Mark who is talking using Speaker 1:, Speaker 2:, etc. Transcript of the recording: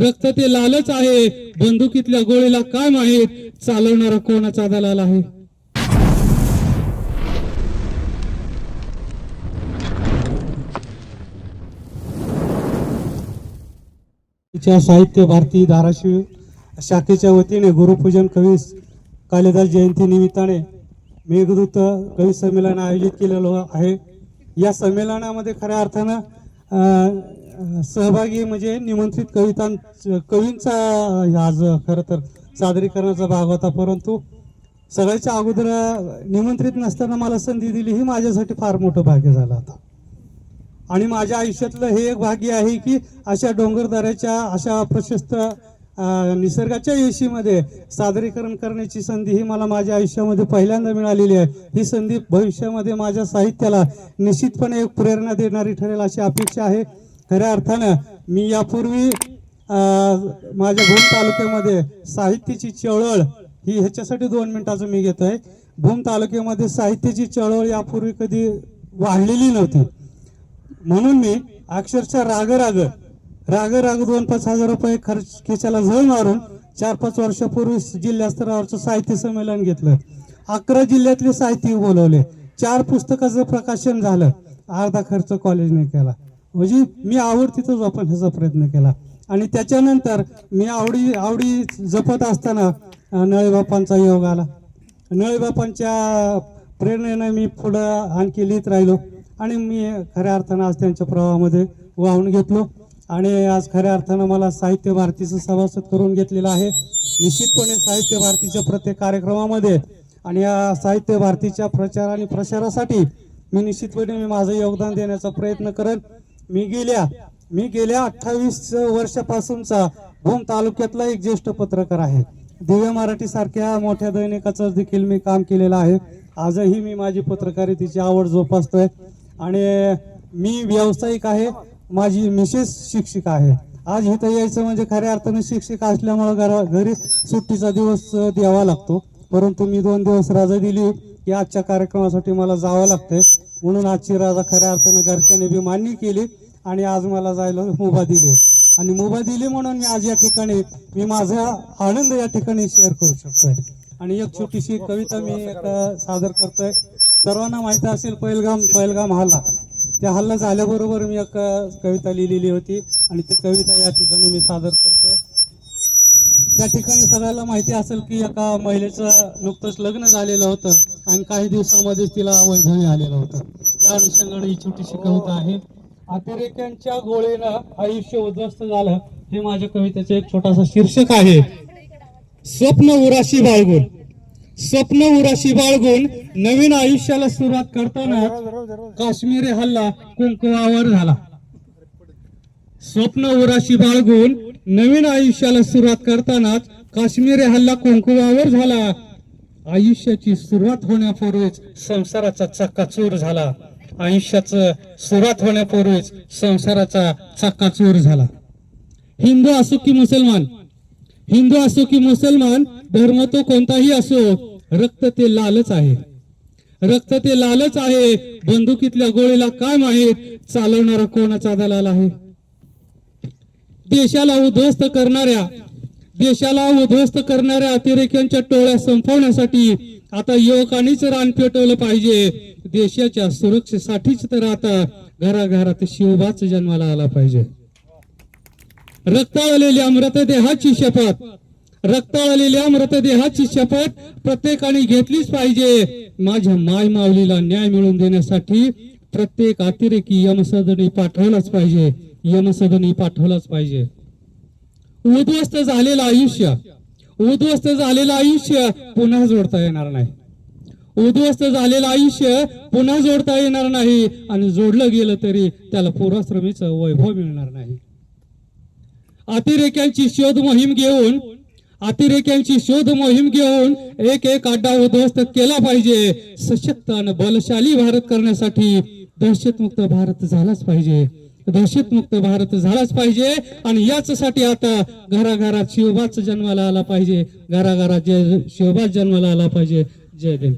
Speaker 1: रक्त ते लालच आहे. बंदुकीतल्या गोळीला काय माहीत? चालवणारा कोणाचा दलाल आहे? तिच्या साहित्य भारती धाराशिव शाखेच्या वतीने गुरुपूजन कवी कालिदास जयंती निमित्ताने मेघदूत कवी संमेलन आयोजित केलेलं आहे. या संमेलनामध्ये खऱ्या अर्थानं सहभागी म्हणजे निमंत्रित कवितां कवींचा आज खरं तर सादरीकरणाचा भाग होता परंतु सगळ्याच्या अगोदर निमंत्रित नसताना मला संधी दिली ही माझ्यासाठी फार मोठं भाग्य झालं आता. आणि माझ्या आयुष्यातलं हे एक भाग्य आहे की अशा डोंगरदऱ्याच्या अशा प्रशस्त निसर्गाच्या यशीमध्ये सादरीकरण करण्याची संधी ही मला माझ्या आयुष्यामध्ये पहिल्यांदा मिळालेली आहे. ही संधी भविष्यामध्ये माझ्या साहित्याला निश्चितपणे एक प्रेरणा देणारी ठरेल अशी अपेक्षा आहे. खऱ्या अर्थानं मी यापूर्वी माझ्या भूम तालुक्यामध्ये साहित्याची चळवळ ही ह्याच्यासाठी दोन मिनिटाचं मी घेतोय. भूम तालुक्यामध्ये साहित्याची चळवळ यापूर्वी कधी वाढलेली नव्हती. म्हणून मी अक्षरशः राग राग राग राग दोन पाच हजार रुपये खर्च खिशाला झळ मारून चार पाच वर्षापूर्वी जिल्हास्तरावरचं साहित्य संमेलन घेतलं. अकरा जिल्ह्यातले साहित्य बोलवले. चार पुस्तकाचं प्रकाशन झालं. अर्धा खर्च कॉलेजने केला. म्हणजे मी आवडतीतच आपण ह्याचा प्रयत्न केला. आणि त्याच्यानंतर मी आवडी आवडी जपत असताना नळेबापांचा योग आला. नळेबापांच्या प्रेरणेनं मी पुढं आणखी लिहित राहिलो. आणि मी खऱ्या अर्थानं आज त्यांच्या प्रवाहामध्ये वाहून घेतलो. आणि आज खऱ्या अर्थानं मला साहित्य भारतीचं सभासद करून घेतलेलं आहे. निश्चितपणे साहित्य भारतीच्या प्रत्येक कार्यक्रमामध्ये आणि या साहित्य भारतीच्या प्रचार आणि प्रसारासाठी मी निश्चितपणे मी माझं योगदान देण्याचा प्रयत्न करेन. मी गेल्या मी गेल्या अठ्ठावीस वर्षापासूनचा भूम तालुक्यातला एक ज्येष्ठ पत्रकार आहे. दिव्य मराठी सारख्या मोठ्या दैनिकाचं देखील मी काम केलेलं आहे. आजही मी माझी पत्रकारितेची आवड जोपासतोय. आणि मी व्यावसायिक आहे. माझी मिसेस शिक्षिका आहे. आज इथं यायचं म्हणजे खऱ्या अर्थाने शिक्षिका असल्यामुळे घरा घरी सुट्टीचा दिवस द्यावा लागतो. परंतु मी दोन दिवस रजा दिली. की आजच्या कार्यक्रमासाठी मला जावं लागतंय. म्हणून आजची राजा खऱ्या अर्थानं घरच्याने बी मान्य केली आणि आज मला जायला मुभा दिली. आणि मुभा दिली म्हणून मी आज या ठिकाणी मी माझा आनंद या ठिकाणी शेअर करू शकतोय. आणि एक छोटीशी कविता मी एक सादर करतोय. सर्वांना माहीत असेल पहिलगाम पहिलगाम हल्ला. त्या हल्ला झाल्याबरोबर मी एक कविता लिहिलेली होती आणि ती कविता या ठिकाणी मी सादर करतोय. त्या ठिकाणी सगळ्याला माहिती असेल की एका महिलेचं नुकतंच लग्न झालेलं होतं. आणि काही दिवसामध्येच तिला वैधवी आलेलं होतं. त्या अनुषंगाने ही छोटीशी कविता आहे. अतिरेक्यांच्या गोळीनं आयुष्य उद्ध्वस्त झालं. हे माझ्या कवितेचं एक छोटासा शीर्षक आहे. स्वप्न उराशी बाळगून. स्वप्न उराशी बाळगून नवीन आयुष्याला सुरुवात करताना काश्मीरी हल्ला कुंकुवावर झाला. स्वप्न उराशी बाळगून नवीन आयुष्याला सुरुवात करतानाच काश्मीरी हल्ला कुंकुवावर झाला. आयुष्याची सुरुवात होण्यापूर्वीच संसाराचा चक्काचूर झाला. आयुष्याचं सुरुवात होण्यापूर्वीच संसाराचा चक्काचूर झाला. हिंदू असो की मुसलमान हिंदू असो की मुसलमान धर्म तो कोणताही असो रक्त ते लालच आहे. रक्त ते लालच आहे. बंदुकीतल्या गोळीला काय माहीत? चालवणारा कोणाचा दलाल आहे? देशाला उद्ध्वस्त करणाऱ्या देशाला उद्ध्वस्त करणाऱ्या अतिरेक्यांच्या टोळ्या संपवण्यासाठी आता युवकांनीच रान पेटवलं पाहिजे. देशाच्या सुरक्षेसाठीच तर आता घराघरात शिवबाच जन्माला आला पाहिजे. रक्ताळलेल्या मृतदेहाची शपथ. रक्ताळलेल्या मृतदेहाची शपथ प्रत्येकाने घेतलीच पाहिजे. माझ्या माय माऊलीला न्याय मिळवून देण्यासाठी प्रत्येक अतिरेकी यमसदनी पाठवलाच पाहिजे. यमसदनी पाठवलाच पाहिजे. उद्ध्वस्त झालेलं आयुष्य. उद्ध्वस्त झालेलं आयुष्य पुन्हा जोडता येणार नाही. उद्ध्वस्त झालेलं आयुष्य पुन्हा जोडता येणार नाही. आणि जोडलं गेलं तरी त्याला पूर्वाश्रमीचं वैभव मिळणार नाही. अतिरेक्यांची शोध मोहीम घेऊन अतिरेक्यांची शोध मोहीम घेऊन एक एक अड्डा उद्ध्वस्त केला पाहिजे. सशक्त आणि बलशाली भारत करण्यासाठी दहशतमुक्त भारत झालाच पाहिजे. दहशतमुक्त भारत झालाच पाहिजे. आणि याचसाठी आता घराघरात शिवबाच जन्माला आला पाहिजे. घराघरात जय शिवबाच जन्माला आला पाहिजे. जय देव